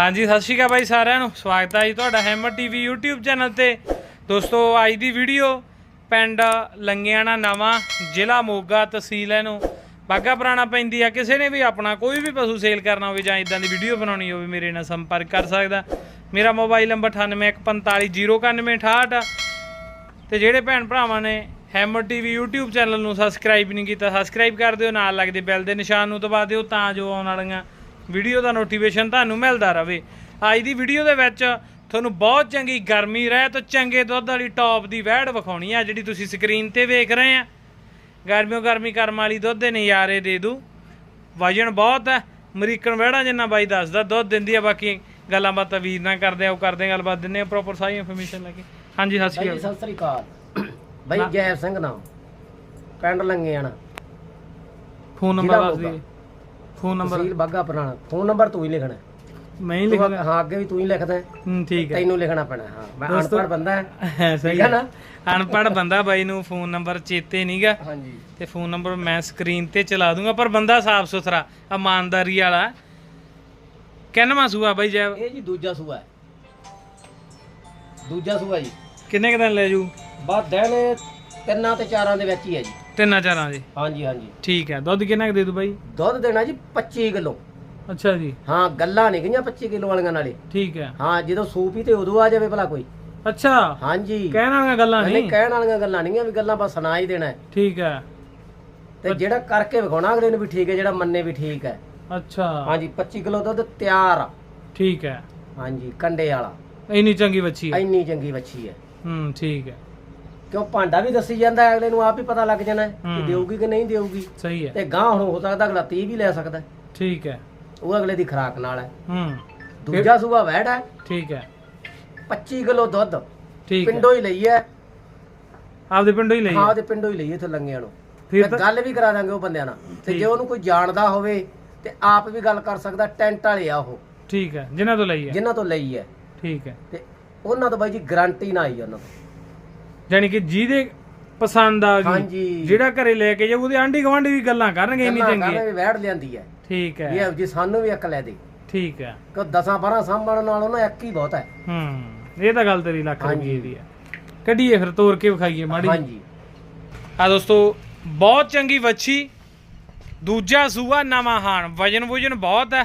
ਹਾਂਜੀ, ਸਤਿ ਸ਼੍ਰੀ ਅਕਾਲ ਬਾਈ ਸਾਰਿਆਂ ਨੂੰ। ਸਵਾਗਤ ਹੈ ਜੀ ਤੁਹਾਡਾ ਹੈਮਰ ਟੀਵੀ YouTube ਚੈਨਲ ਤੇ। ਦੋਸਤੋ, ਅੱਜ ਦੀ ਵੀਡੀਓ ਪਿੰਡ ਲੰਗਿਆਣਾ ਨਵਾਂ, ਜ਼ਿਲ੍ਹਾ ਮੋਗਾ ਤਹਿਸੀਲ ਇਹਨੂੰ ਬਾਗਾ ਪੁਰਾਣਾ ਪੈਂਦੀ ਆ, ਕਿਸੇ ਨੇ ਵੀ ਆਪਣਾ ਕੋਈ ਵੀ ਪਸ਼ੂ ਸੇਲ ਕਰਨਾ ਹੋਵੇ ਜਾਂ ਇਦਾਂ ਦੀ ਵੀਡੀਓ ਬਣਾਉਣੀ ਹੋਵੇ, ਮੇਰੇ ਨਾਲ ਸੰਪਰਕ ਕਰ ਸਕਦਾ। ਮੇਰਾ ਮੋਬਾਈਲ ਨੰਬਰ 9814509868 ਤੇ ਜਿਹੜੇ ਭੈਣ ਭਰਾਵਾਂ ਨੇ ਹੈਮਰ ਟੀਵੀ YouTube ਚੈਨਲ ਨੂੰ ਸਬਸਕ੍ਰਾਈਬ ਨਹੀਂ ਕੀਤਾ, ਸਬਸਕ੍ਰਾਈਬ ਕਰ ਦਿਓ, ਨਾਲ ਲੱਗਦੇ ਬੈਲ ਦੇ ਨਿਸ਼ਾਨ ਨੂੰ ਦਬਾ ਦਿਓ, ਤਾਂ ਜੋ ਆਉਣ ਵਾਲੀਆਂ ਵੀਡੀਓ ਦਾ ਨੋਟੀਫਿਕੇਸ਼ਨ ਤੁਹਾਨੂੰ ਮਿਲਦਾ ਰਹੇ ਅੱਜ ਦੀ ਵੀਡੀਓ ਦੇ ਵਿੱਚ ਤੁਹਾਨੂੰ ਬਹੁਤ ਚੰਗੀ ਗਰਮੀ ਰਹਿ ਤੇ ਚੰਗੇ ਦੁੱਧ ਵਾਲੀ ਟੌਪ ਦੀ ਵਹਿੜ ਵਿਖਾਉਣੀ ਆ ਜਿਹੜੀ ਤੁਸੀਂ ਸਕਰੀਨ ਤੇ ਵੇਖ ਰਹੇ ਆ। ਗਰਮੀਓ ਗਰਮੀ ਕਰਮ ਵਾਲੀ ਦੁੱਧ ਦੇ ਨਜ਼ਾਰੇ ਦੇ ਦੂ। ਵਜਨ ਬਹੁਤ ਹੈ ਅਮਰੀਕਨ ਵਹਿੜਾ ਜਿੰਨਾ ਬਾਈ ਦੱਸਦਾ ਦੁੱਧ ਦਿੰਦੀ ਆ ਬਾਕੀ ਗੱਲਾਂ ਬਾਤਾਂ ਵੀਰ ਨਾਲ ਕਰਦੇ ਆ ਉਹ ਕਰਦੇ ਆ ਗੱਲਬਾਤ ਦਿੰਨੇ ਆ ਪ੍ਰੋਪਰ ਸਾਰੀ ਇਨਫੋਰਮੇਸ਼ਨ ਲੈ ਕੇ। ਹਾਂਜੀ ਸਤਿ ਸ਼੍ਰੀ ਅਕਾਲ। ਸਤਿ ਸ੍ਰੀ ਅਕਾਲ। ਬਾਈ ਜੈਬ ਸਿੰਘ ਨਾਮ। ਪਿੰਡ ਲੰਗੇਆਣਾ। ਫੋਨ ਨੰਬਰ ਦੱਸ ਦਿਓ ਫੋਨ ਨੰਬਰ ਤਹਿਸੀਲ ਬਾਗਾ ਪੁਰਾਣਾ। ਫੋਨ ਨੰਬਰ ਤੂੰ ਹੀ ਲਿਖਣਾ। ਹੈ। ਮੈਂ ਹੀ ਤੂੰ ਅੱਗੇ- ਹਾਂ ਅੱਗੇ ਵੀ ਤੂੰ ਹੀ ਲਿਖਦਾ ਹੈ। ਹੂੰ ਠੀਕ ਹੈ। ਤੈਨੂੰ ਲਿਖਣਾ ਪੈਣਾ ਹਾਂ। ਮੈਂ ਦੋਸਤੋ- ਅਨਪੜ੍ਹ ਬੰਦਾ ਹੈ। ਸਹੀ ਠੀਕ ਹੈ ਨਾ? ਅਨਪੜ੍ਹ ਬੰਦਾ ਬਾਈ ਨੂੰ ਫੋਨ ਨੰਬਰ ਚੇਤੇ ਨਹੀਂਗਾ ਹਾਂਜੀ। ਤੇ ਫੋਨ ਨੰਬਰ ਮੈਂ ਸਕਰੀਨ ਤੇ ਚਲਾ ਦੂੰਗਾ ਪਰ ਬੰਦਾ ਸਾਫ਼ ਸੁਥਰਾ ਇਮਾਨਦਾਰੀ ਵਾਲਾ। ਕਿੰਨਵਾਂ ਸੂਆ ਬਾਈ ਜੈ ਇਹ ਜੀ ਦੂਜਾ ਸੂਆ ਹੈ। ਦੂਜਾ ਸੂਆ ਜੀ। ਕਿੰਨੇ ਕੁ ਦਿਨ ਲੈ ਜੂ? ਬਸ ਦਿਨ ਤਿੰਨਾਂ ਤੇ ਚਾਰਾਂ ਦੇ ਵਿੱਚ ਹੀ ਹੈ ਜੀ। ਤਿੰਨਾਂ ਚਾਰਾਂ ਦੇ? ਹਾਂਜੀ ਹਾਂਜੀ। ਠੀਕ ਹੈ। ਦੁੱਧ ਕਿੰਨਾ ਕੁ ਦੇ ਦੂ ਬਾਈ? ਦੁੱਧ ਦੇਣਾ ਜੀ 25 ਕਿਲੋ। ਅੱਛਾ ਜੀ। ਹਾਂ ਗੱਲਾਂ ਨਹੀਂ ਗਈਆਂ 25 ਕਿਲੋ ਵਾਲੀਆਂ ਨਾਲੇ। ਠੀਕ ਹੈ। ਹਾਂ ਜਦੋਂ ਸੂਪ ਹੀ ਤੇ ਉਦੋਂ ਆ ਜਾਵੇ ਭਲਾ ਕੋਈ। ਅੱਛਾ। ਹਾਂਜੀ। ਕਹਿਣ ਵਾਲੀਆਂ ਗੱਲਾਂ ਨਹੀਂ ਨਹੀਂ। ਕਹਿਣ ਵਾਲੀਆਂ ਗੱਲਾਂ ਨਹੀਂ ਵੀ ਗੱਲਾਂ ਬਸ ਸੁਣਾ ਹੀ ਦੇਣਾ ਹੈ। ਠੀਕ ਹੈ। ਤੇ ਜਿਹੜਾ ਕਰਕੇ ਵਿਖਾਉਣਾ ਅਗਲੇ ਨੂੰ ਵੀ ਠੀਕ ਹੈ ਜਿਹੜਾ ਮੰਨੇ ਵੀ ਠੀਕ ਹੈ। ਅੱਛਾ। ਹਾਂਜੀ 25 ਕਿਲੋ ਦੁੱਧ ਤਿਆਰ ਆ। ਠੀਕ ਹੈ। ਹਾਂਜੀ ਕੰਡੇ ਵਾਲਾ। ਇੰਨੀ ਚੰਗੀ ਬੱਚੀ ਹੈ। ਇੰਨੀ ਚੰਗੀ ਵੱਛੀ ਹੈ। ਹੂੰ ਠੀਕ ਹੈ। ਕਿਉਂ ਭਾਂਡਾ ਵੀ ਦੱਸੀ ਜਾਂਦਾ ਹੈ, ਅਗਲੇ ਨੂੰ ਆਪ ਹੀ ਪਤਾ ਲੱਗ ਜਾਣਾ ਹੈ ਕਿ ਹੂੰ। ਦੇਊਗੀ ਕਿ ਨਹੀਂ ਦੇਊਗੀ। ਸਹੀ ਹੈ। ਤੇ ਗਾਂ ਹੁਣ ਹੋ ਸਕਦਾ ਅਗਲਾ 30 ਵੀ ਲੈ ਸਕਦਾ ਹੈ। ਠੀਕ ਹੈ। ਉਹ ਅਗਲੇ ਦੀ ਖਰਾਕ ਨਾਲ ਹੈ। ਹੂੰ। ਦੂਜਾ ਸੂਆ ਵਹਿੜ ਹੈ। ਠੀਕ ਹੈ। 25 ਕਿਲੋ ਦੁੱਧ। ਠੀਕ ਹੈ। ਪਿੰਡੋਂ ਹੀ ਲਈ ਹੈ ਆਪਦੇ ਪਿੰਡੋਂ ਹੀ ਲਈ ਹਾਂ ਹੈ। ਪਿੰਡੋਂ ਹੀ ਲਈ ਇੱਥੇ ਲੰਗਿਆਂ ਨੂੰ। ਫਿਰ ਤੇ ਤਾਂ ਗੱਲ ਵੀ ਕਰਾ ਦਾਂਗੇ ਉਹ ਬੰਦਿਆਂ ਨਾਲ। ਤੇ ਜੇ ਉਹਨੂੰ ਕੋਈ ਜਾਣਦਾ ਹੋਵੇ ਤੇ ਆਪ ਵੀ ਗੱਲ ਕਰ ਸਕਦਾ ਟੈਂਟ ਵਾਲੇ ਆ ਉਹ। ਠੀਕ ਹੈ। ਜਿਨ੍ਹਾਂ ਤੋਂ ਲਈ ਹੈ। ਜਿਨ੍ਹਾਂ ਤੋਂ ਲਈ ਹੈ। ਠੀਕ ਹੈ। ਤੇ ਉਹਨਾਂ ਤੋਂ ਬਾਈ ਜੀ ਗਾਰੰਟੀ ਨਾ ਆਈ ਉਹਨਾਂ ਤੋਂ। ਯਾਨੀ ਕਿ ਜਿਹਦੇ ਪਸੰਦ ਆ ਗਈ ਹਾਂਜੀ। ਜਿਹੜਾ ਘਰੇ ਲੈ ਕੇ ਜਾਊ ਉਹਦੇ ਆਂਢੀ ਗੁਆਂਢੀ ਵੀ ਗੱਲਾਂ ਕਰਨਗੇ ਇੰਨੀ ਗੱਲਾਂ ਚੰਗੀ। ਕਰਨਾ। ਵੀ ਵਹਿੜ ਲਿਆਂਦੀ ਹੈ। ਠੀਕ ਵੀ ਹੈ ਇਹ ਜੀ ਸਾਨੂੰ ਵੀ ਅਕਲ ਹੈ ਦੀ। ਠੀਕ ਹੈ। ਕਿ 10 12 ਸਾਂਭਣ ਨਾਲੋਂ ਨਾ ਇੱਕ ਹੀ ਬਹੁਤ ਹੈ। ਹੂੰ ਇਹ ਤਾਂ ਗੱਲ ਤੇਰੀ ਲੱਖ। ਰੁਪਏ ਦੀ ਹੈ। ਕੱਢੀਏ ਫਿਰ ਤੋੜ ਕੇ ਵਿਖਾਈਏ ਮਾੜੀ ਹਾਂਜੀ। ਆ ਦੋਸਤੋ ਬਹੁਤ ਚੰਗੀ ਵੱਛੀ ਦੂਜਾ ਸੂਆ ਨਵਾਂ ਹਾਨ ਵਜਨ ਵੁਜਨ ਬਹੁਤ ਹੈ।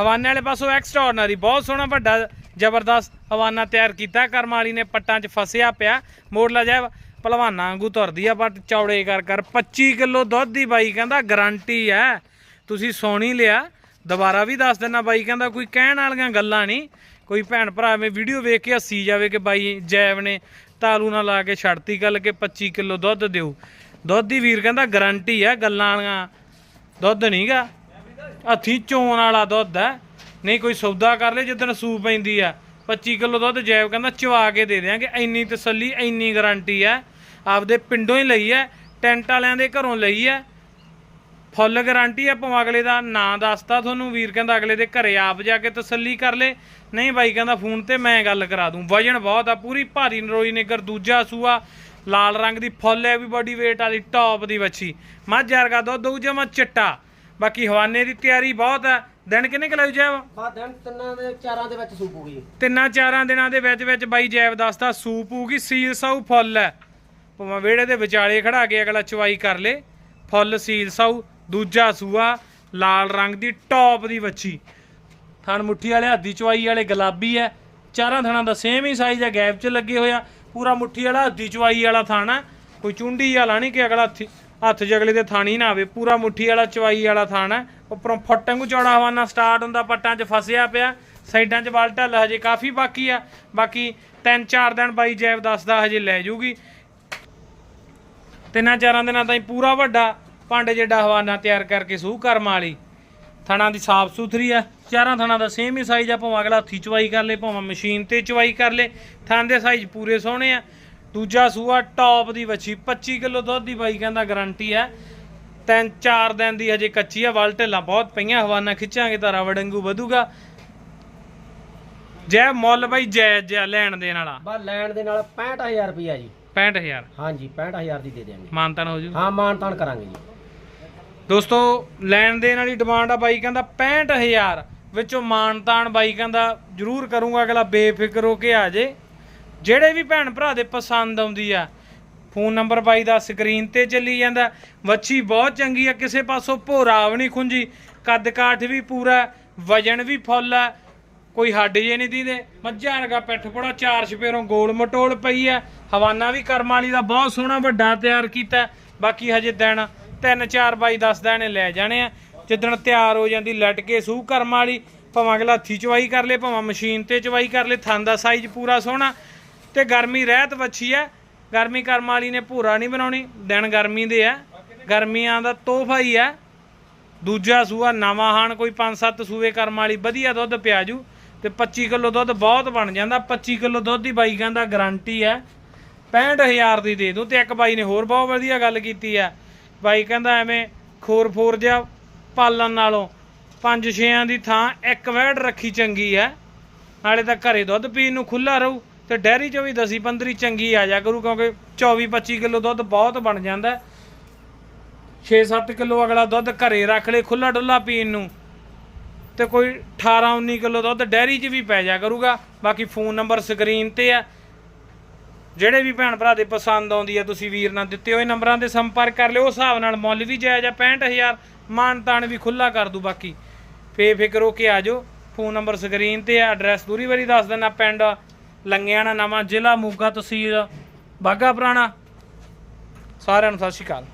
ਹਵਾਨੇ ਵਾਲੇ ਪਾਸੋਂ ਐਕਸਟਰਾordinary ਬਹੁਤ ਸੋਹਣਾ ਵੱਡਾ ਜ਼ਬਰਦਸਤ ਹਵਾਨਾ ਤਿਆਰ ਕੀਤਾ, ਕਰਮ ਵਾਲੀ ਨੇ ਪੱਟਾਂ 'ਚ ਫਸਿਆ ਪਿਆ। ਮੋੜਲਾ ਜਾ ਭਲਵਾਨਾਂ ਵਾਂਗੂ ਤੁਰਦੀ ਆ ਬਟ ਚੌੜੇ ਕਰ ਕਰ। 25 ਕਿਲੋ ਦੁੱਧ ਦੀ ਬਾਈ ਕਹਿੰਦਾ ਗਾਰੰਟੀ ਹੈ ਤੁਸੀਂ ਸੋਣੀ ਲਿਆ। ਦੁਬਾਰਾ ਵੀ ਦੱਸ ਦਿੰਨਾ ਬਾਈ ਕਹਿੰਦਾ ਕੋਈ ਕਹਿਣ ਵਾਲੀਆਂ ਗੱਲਾਂ ਨਹੀਂ। ਕੋਈ ਭੈਣ ਭਰਾ ਐਵੇਂ ਵੀਡੀਓ ਵੇਖ ਕੇ ਹੱਸੀ ਜਾਵੇ ਕਿ ਬਾਈ ਜੈਵ ਨੇ ਤਾਲੂ ਨਾਲ ਲਾ ਕੇ ਛੱਡਤੀ ਗੱਲ ਕਿ 25 ਕਿਲੋ ਦੁੱਧ ਦਿਓ। ਦੁੱਧ ਦੀ ਵੀਰ ਕਹਿੰਦਾ ਗਾਰੰਟੀ ਹੈ ਗੱਲਾਂ ਵਾਲੀਆਂ। ਦੁੱਧ ਨਹੀਂਗਾ। ਹੱਥੀ ਚੋਣ ਵਾਲਾ ਦੁੱਧ ਹੈ ਨਹੀਂ ਕੋਈ ਸੌਦਾ ਕਰ ਲੈ, ਜਿੱਦਣ ਸੂ ਪੈਂਦੀ ਆ। 25 ਕਿਲੋ ਦੁੱਧ ਜੈਵ ਕਹਿੰਦਾ ਚਵਾ ਕੇ ਦੇ ਦਿਆਂਗੇ। ਇੰਨੀ ਤਸੱਲੀ, ਇੰਨੀ ਗਾਰੰਟੀ ਹੈ ਆਪਦੇ ਪਿੰਡੋਂ ਹੀ ਲਈ ਹੈ ਟੈਂਟ ਵਾਲਿਆਂ ਦੇ ਘਰੋਂ ਲਈ ਹੈ ਫੁੱਲ ਗਾਰੰਟੀ ਹੈ ਭਾਵੇਂ ਅਗਲੇ ਦਾ ਨਾਂ ਦੱਸਤਾ ਤੁਹਾਨੂੰ, ਵੀਰ ਕਹਿੰਦਾ ਅਗਲੇ ਦੇ ਘਰੇ ਆਪ ਜਾ ਕੇ ਤਸੱਲੀ ਕਰ ਲੈ। ਨਹੀਂ ਬਾਈ ਕਹਿੰਦਾ ਫੋਨ ਤੇ ਮੈਂ ਗੱਲ ਕਰਾ ਦੂੰ। ਵਜਨ ਬਹੁਤ ਆ, ਪੂਰੀ ਭਾਰੀ ਨਰੋਈ ਨਿਗਰ, ਦੂਜਾ ਸੂਆ, ਲਾਲ ਰੰਗ ਦੀ ਫੁੱਲ ਹੈ ਵੀ ਬੋਡੀ weight ਵਾਲੀ ਟੌਪ ਦੀ ਵੱਛੀ। ਮੱਝ ਵਰਗਾ ਦੁੱਧ ਦਊ ਜਮਾ ਚਿੱਟਾ। ਬਾਕੀ ਹਵਾਨੇ ਦੀ ਤਿਆਰੀ ਬਹੁਤ ਹੈ ਦਿਨ ਕਿੰਨੇ ਕੁ ਲੱਗ ਜਾਏ ਬਾਅਦ ਦਿਨ ਤਿੰਨਾਂ ਦੇ ਚਾਰਾਂ ਦੇ ਵਿੱਚ ਸੂਪ ਹੋ ਗਈ ਤਿੰਨਾਂ ਚਾਰਾਂ ਦਿਨਾਂ ਦੇ ਵਿੱਚ ਵਿੱਚ ਬਾਈ ਜੈਬ ਦੱਸਦਾ ਸੂਪ ਹੋਊਗੀ ਸੀਲ ਸਾਊ ਫੁੱਲ ਹੈ। ਭਾਵੇਂ ਵਿਹੜੇ ਦੇ ਵਿਚਾਲੇ ਖੜਾ ਕੇ ਅਗਲਾ ਚਵਾਈ ਕਰ ਲੇ। ਫੁੱਲ ਸੀਲ ਸਾਊ ਦੂਜਾ ਸੂਆ ਲਾਲ ਰੰਗ ਦੀ ਟੌਪ ਦੀ ਵੱਛੀ। ਥਣ ਮੁੱਠੀ ਵਾਲੇ ਹੱਦੀ ਚਵਾਈ ਵਾਲੇ ਗੁਲਾਬੀ ਹੈ। ਚਾਰਾਂ ਥਣਾਂ ਦਾ ਸੇਮ ਹੀ ਸਾਈਜ਼ ਹੈ ਗੈਪ 'ਚ ਲੱਗੇ ਹੋਇਆ ਪੂਰਾ ਮੁੱਠੀ ਵਾਲਾ ਹੱਦੀ ਚਵਾਈ ਵਾਲਾ ਥਣ। ਕੋਈ ਚੁੰਡੀ ਵਾਲਾ ਨਹੀਂ ਕਿ ਅਗਲਾ ਹੱਥ ਜਗਲੇ ਦੇ ਥਾਣੀ ਨਾ ਆਵੇ, ਪੂਰਾ ਮੁੱਠੀ ਵਾਲਾ, ਚਵਾਈ ਵਾਲਾ ਥਣ ਹੈ। ਉੱਪਰੋਂ ਫੱਟਾਂ ਨੂੰ ਚੌੜਾ ਹਵਾਨਾ ਸਟਾਰਟ ਹੁੰਦਾ, ਪੱਟਾਂ 'ਚ ਫਸਿਆ ਪਿਆ, ਸਾਈਡਾਂ 'ਚ ਬਲ ਢੱਲ ਹਜੇ ਕਾਫੀ ਬਾਕੀ ਆ। ਬਾਕੀ ਤਿੰਨ ਚਾਰ ਦਿਨ ਬਾਈ ਜੈਬ ਦੱਸਦਾ ਹਜੇ ਲੈ ਜੂਗੀ। ਤਿੰਨਾਂ ਚਾਰਾਂ ਦਿਨਾਂ ਤਾਈਂ ਪੂਰਾ ਵੱਡਾ ਭਾਂਡੇ ਜਿੱਡਾ ਹਵਾਨਾ ਤਿਆਰ ਕਰਕੇ ਸੂਹ ਕਰਮ ਵਾਲੀ। ਥਣਾ ਦੀ ਸਾਫ਼ ਸੁਥਰੀ ਆ। ਚਾਰਾਂ ਥਣਾ ਦਾ ਸੇਮ ਹੀ ਸਾਈਜ਼ ਆ, ਭਾਵੇਂ ਅਗਲਾ ਹੱਥੀ ਚਵਾਈ ਕਰ ਲੇ, ਭਾਵੇਂ ਮਸ਼ੀਨ ਤੇ ਚਵਾਈ ਕਰ ਲੇ। ਥਣ ਦੇ ਸਾਈਜ਼ ਪੂਰੇ ਸੋਹਣੇ ਆ। ਦੂਜਾ ਸੂਆ ਟੌਪ ਦੀ ਵੱਛੀ 25 ਕਿਲੋ ਦੁੱਧ ਦੀ ਬਾਈ ਕਹਿੰਦਾ ਗਾਰੰਟੀ ਆ ਤਿੰਨ ਚਾਰ ਦਿਨ ਦੀ ਹਜੇ ਕੱਚੀ ਆ ਵਲ ਢਿੱਲਾਂ ਬਹੁਤ ਪਈਆਂ ਹਵਾਨਾ ਖਿੱਚਾਂਗੇ ਤਾਂ ਰਵੜ ਵਾਂਗੂ ਵਧੂਗਾ। ਜੈ ਮੁੱਲ ਬਾਈ ਜਾਇਜ਼ ਜਿਹਾ ਲੈਣ ਦੇਣ ਵਾਲਾ। ਬਾ ਲੈਣ ਦੇ ਨਾਲ 65000 ਰੁਪਿਆ ਜੀ। 65000 ਹਾਂਜੀ 65000 ਦੀ ਦੇ ਦਿਆਂਗੇ। ਮਾਨਤਾਨ ਹੋ ਜੂ। ਹਾਂ ਮਾਨ ਤਾਨ ਕਰਾਂਗੇ ਜੀ। ਦੋਸਤੋ ਲੈਣ ਦੇਣ ਵਾਲੀ ਡਿਮਾਂਡ ਆ ਬਾਈ ਕਹਿੰਦਾ 65000 ਵਿੱਚੋਂ ਮਾਣ ਤਾਣ ਬਾਈ ਕਹਿੰਦਾ ਜਰੂਰ ਕਰੂੰਗਾ ਅਗਲਾ ਬੇਫਿਕਰ ਹੋ ਕੇ ਆ ਜੇ। ਜਿਹੜੇ ਵੀ ਭੈਣ ਭਰਾ ਦੇ ਪਸੰਦ ਆਉਂਦੀ ਆ, ਫੋਨ ਨੰਬਰ ਬਾਈ ਦਾ ਸਕਰੀਨ ਤੇ ਚੱਲੀ ਜਾਂਦਾ। ਵੱਛੀ ਬਹੁਤ ਚੰਗੀ ਆ, ਕਿਸੇ ਪਾਸੋਂ ਭੋਰਾ ਵੀ ਨਹੀਂ ਖੁੰਜੀ ਕੱਦ ਕਾਠ ਵੀ ਪੂਰਾ, ਵਜਨ ਵੀ ਫੁੱਲ ਆ। ਕੋਈ ਹੱਡ ਜੇ ਨਹੀਂ ਦੀਦੇ। ਮੱਝਾਂ ਵਰਗਾ ਪਿੱਠ ਪੜਾ, ਚਾਰ ਛਪੇਰੋਂ ਗੋਲ ਮਟੋਲ ਪਈ ਆ। ਹਵਾਨਾ ਵੀ ਕਰਮ ਵਾਲੀ ਦਾ ਬਹੁਤ ਸੋਹਣਾ ਵੱਡਾ ਤਿਆਰ ਕੀਤਾ। ਬਾਕੀ ਹਜੇ ਦਿਨ ਤਿੰਨ ਚਾਰ ਬਾਈ ਦੱਸਦਾ ਇਹਨੇ ਲੈ ਜਾਣੇ ਆ। ਜਿੱਦਣ ਤਿਆਰ ਹੋ ਜਾਂਦੀ, ਲੱਟ ਕੇ ਸੂਹ ਕਰਮ ਵਾਲੀ। ਭਾਵੇਂ ਅਗਲਾ ਹੱਥੀ ਚਵਾਈ ਕਰ ਲੇ, ਭਾਵੇਂ ਮਸ਼ੀਨ ਤੇ ਚਵਾਈ ਕਰ ਲੇ ਥਣ ਦਾ ਸਾਈਜ਼ ਪੂਰਾ ਸੋਹਣਾ। ਤੇ ਗਰਮੀ ਰਹਿਤ ਵੱਛੀ ਹੈ ਗਰਮੀ ਕਰਮ ਵਾਲੀ ਨੇ ਭੂਰਾ ਨਹੀਂ ਬਣਾਉਣੀ, ਦਿਨ ਗਰਮੀ ਦੇ ਆ ਗਰਮੀਆਂ ਦਾ ਤੋਹਫਾ ਹੀ ਆ ਦੂਜਾ ਸੂਆ ਨਵਾਂ ਹਾਣ ਕੋਈ 5-7 ਸੂਏ ਕਰਮ ਵਾਲੀ ਵਧੀਆ ਦੁੱਧ ਪਿਆਜੂ ਤੇ 25 ਕਿਲੋ ਦੁੱਧ ਬਹੁਤ ਬਣ ਜਾਂਦਾ। 25 ਕਿਲੋ ਦੁੱਧ ਦੀ ਬਾਈ ਕਹਿੰਦਾ ਗਾਰੰਟੀ ਹੈ 65000 ਦੀ ਦੇ ਦੂੰ ਤੇ ਇੱਕ ਬਾਈ ਨੇ ਹੋਰ ਬਹੁਤ ਵਧੀਆ ਗੱਲ ਕੀਤੀ ਆ ਬਾਈ ਕਹਿੰਦਾ ਐਵੇਂ ਖੋਰ ਫੋਰ ਜਿਹਾ ਪਾਲਣ ਨਾਲੋਂ ਪੰਜ ਛੇਆਂ ਦੀ ਥਾਂ ਇੱਕ ਵੈੜ ਰੱਖੀ ਚੰਗੀ ਹੈ ਨਾਲੇ ਤਾਂ ਘਰੇ ਦੁੱਧ ਪੀਣ ਨੂੰ ਖੁੱਲਾ ਰਹੂ। ਤੇ ਡੈਰੀ ਚੋਂ ਵੀ 10 15 ਚੰਗੀ ਆ ਜਾ ਕਰੂ ਕਿਉਂਕਿ 24 25 ਕਿਲੋ ਦੁੱਧ ਬਹੁਤ ਬਣ ਜਾਂਦਾ। 6-7 ਕਿਲੋ ਅਗਲਾ ਦੁੱਧ ਘਰੇ ਰੱਖ ਲੇ ਖੁੱਲਾ ਡੁੱਲਾ ਪੀਣ ਨੂੰ। ਤੇ ਕੋਈ 18 19 ਕਿਲੋ ਦੁੱਧ ਡੈਰੀ 'ਚ ਵੀ ਪੈ ਜਾ ਕਰੂਗਾ। ਬਾਕੀ ਫੋਨ ਨੰਬਰ ਸਕਰੀਨ ਤੇ ਆ। ਜਿਹੜੇ ਵੀ ਭੈਣ ਭਰਾ ਦੇ ਪਸੰਦ ਆਉਂਦੀ ਆ, ਤੁਸੀਂ ਵੀਰ ਨਾਲ ਦਿੱਤੇ ਹੋਏ ਨੰਬਰਾਂ ਤੇ ਸੰਪਰਕ ਕਰ ਲਿਓ। ਉਸ ਹਿਸਾਬ ਨਾਲ ਮੁੱਲ ਵੀ ਜਾਇਜ਼ ਆ 65000 ਮਾਨ ਤਾਣ ਵੀ ਖੁੱਲਾ ਕਰ ਦੂ ਬਾਕੀ। ਫੇਫਿਕਰ ਹੋ ਕੇ ਆ ਜਾਓ। ਫੋਨ ਨੰਬਰ ਸਕਰੀਨ ਤੇ ਆ, ਐਡਰੈਸ ਦੂਰੀ ਵਾਰੀ ਦੱਸ ਦਿੰਦਾ ਪਿੰਡ ਲੰਗਿਆਣਾ ਨਵਾਂ ਜ਼ਿਲ੍ਹਾ ਮੋਗਾ ਤਹਿਸੀਲ ਬਾਗਾ ਪੁਰਾਣਾ। ਸਾਰਿਆਂ ਨੂੰ ਸਤਿ ਸ਼੍ਰੀ ਅਕਾਲ।